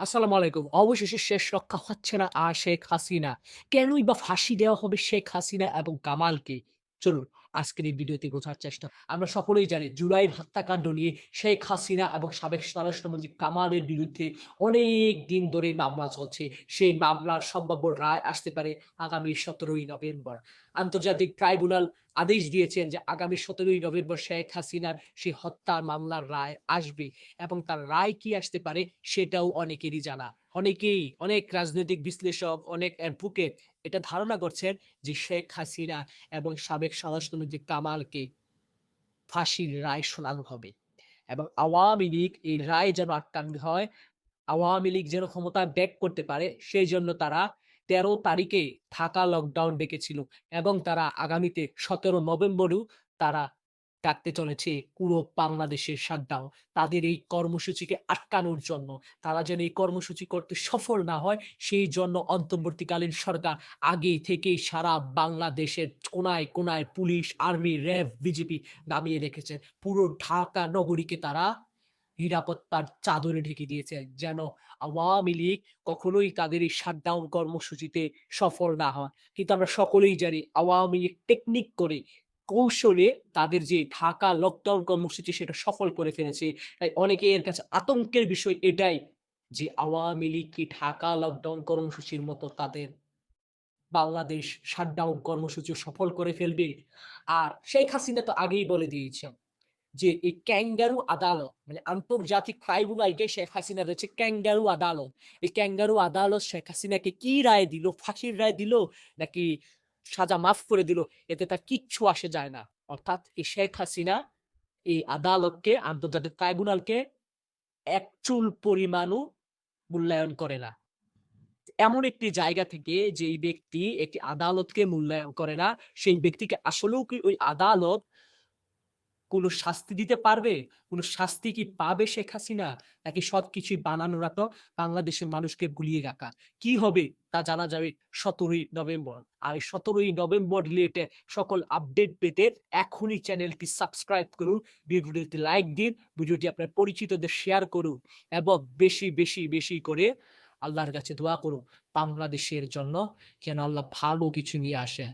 আসসালামু আলাইকুম। অবশেষে শেষ রক্ষা হচ্ছে না আর শেখ হাসিনা। কেনই বা ফাঁসি দেওয়া হবে শেখ হাসিনা এবং কামালকে? চলুন আজকের এই ভিডিওতে বোঝার চেষ্টা আমরা সকলেই জানি জুলাইয়ের হত্যাকাণ্ড নিয়ে শেখ হাসিনা এবং সাবেক স্বরাষ্ট্রমন্ত্রী কামালের বিরুদ্ধে অনেক দিন ধরে মামলা চলছে। সেই মামলার সম্ভাব্য রায় আসতে পারে আগামী ১৭ই নভেম্বর। আন্তর্জাতিক ট্রাইব্যুনাল আদেশ দিয়েছেন যে আগামী ১৭ই নভেম্বর শেখ হাসিনার সেই হত্যার মামলার রায় আসবে এবং তার রায় কি আসতে পারে সেটাও অনেকেরই জানা। অনেকেই অনেক রাজনৈতিক বিশ্লেষক, অনেক অ্যাডভোকেট এটা ধারণা করছেন যে শেখ হাসিনা এবং সাবেক স্বরাষ্ট্রমন্ত্রী কামালকে ফাঁসির রায় শোনানো হবে। এবং আওয়ামী লীগ এই রায় যেন আটকানো হয়, আওয়ামী লীগ যেন ক্ষমতা ব্যাক করতে পারে সেই জন্য তারা ১৩ তারিখে থাকা লকডাউন ডেকেছিল এবং তারা আগামীতে ১৭ নভেম্বরেও তারা ডাকতে চলেছে পুরো বাংলাদেশের শাটডাউন। তাদের এই কর্মসূচিকে আটকানোর জন্য। তারা যেন এই কর্মসূচি করতে সফল না হয় সেই জন্য অন্তর্বর্তীকালীন সরকার আগে থেকেই সারা বাংলাদেশের কোনায়, কোনায় পুলিশ, আর্মি, র‍্যাব, বিজেপি নামিয়ে রেখেছেন। পুরো ঢাকা নগরীকে তারা নিরাপত্তার চাদরে ঢেকে দিয়েছে যেন আওয়ামী লীগ কখনোই তাদের এই শাটডাউন কর্মসূচিতে সফল না হয়। কিন্তু আমরা সকলেই জানি আওয়ামী লীগ টেকনিক করে কৌশলে তাদের যে ঢাকা লকডাউন কর্মসূচি সেটা সফল করে ফেলেছে। তাই অনেকে এর কাছে আতঙ্কের বিষয় এটাই যে আওয়ামী লীগ কি ঢাকা লকডাউন কর্মসূচির মতো তাদের বাংলাদেশ শাটডাউন কর্মসূচি সফল করে ফেলবে? আর শেখ হাসিনা তো আগেই বলে দিয়েছেন যে এই ক্যাঙ্গারু আদালত মানে আন্তর্জাতিক ট্রাইব্যুনালকে শেখ হাসিনা রয়েছে ক্যাঙ্গারু আদালত। এই ক্যাঙ্গারু আদালত শেখ হাসিনাকে কি রায় দিল? ফাঁসির রায় দিল, নাকি সাজা মাফ করে দিল? এতে তার কিচ্ছু আসে যায় না। অর্থাৎ এই শেখ হাসিনা এই আদালতকে আন্তর্জাতিক ট্রাইব্যুনালকে এক চুল পরিমাণও মূল্যায়ন করে না। এমন একটি জায়গা থেকে যেই ব্যক্তি একটি আদালতকে মূল্যায়ন করে না, সেই ব্যক্তিকে আসলেও কি ওই আদালত কোনো শাস্তি দিতে পারবে? কোনো শাস্তি কি পাবে শেখ হাসিনা? নাকি সবকিছুই বানানো নাটক বাংলাদেশের মানুষকে ভুলিয়ে রাখা? কি হবে তা জানা যাবে ১৭ই নভেম্বর। আর ১৭ই নভেম্বর রিলেটেড সকল আপডেট পেতে এখনই চ্যানেলটি সাবস্ক্রাইব করুন, ভিডিওটিতে লাইক দিন, ভিডিওটি আপনার পরিচিতদের শেয়ার করুন এবং বেশি, বেশি, বেশি করে আল্লাহর কাছে দোয়া করুন বাংলাদেশের জন্য যেন আল্লাহ ভালো কিছু নিয়ে আসে।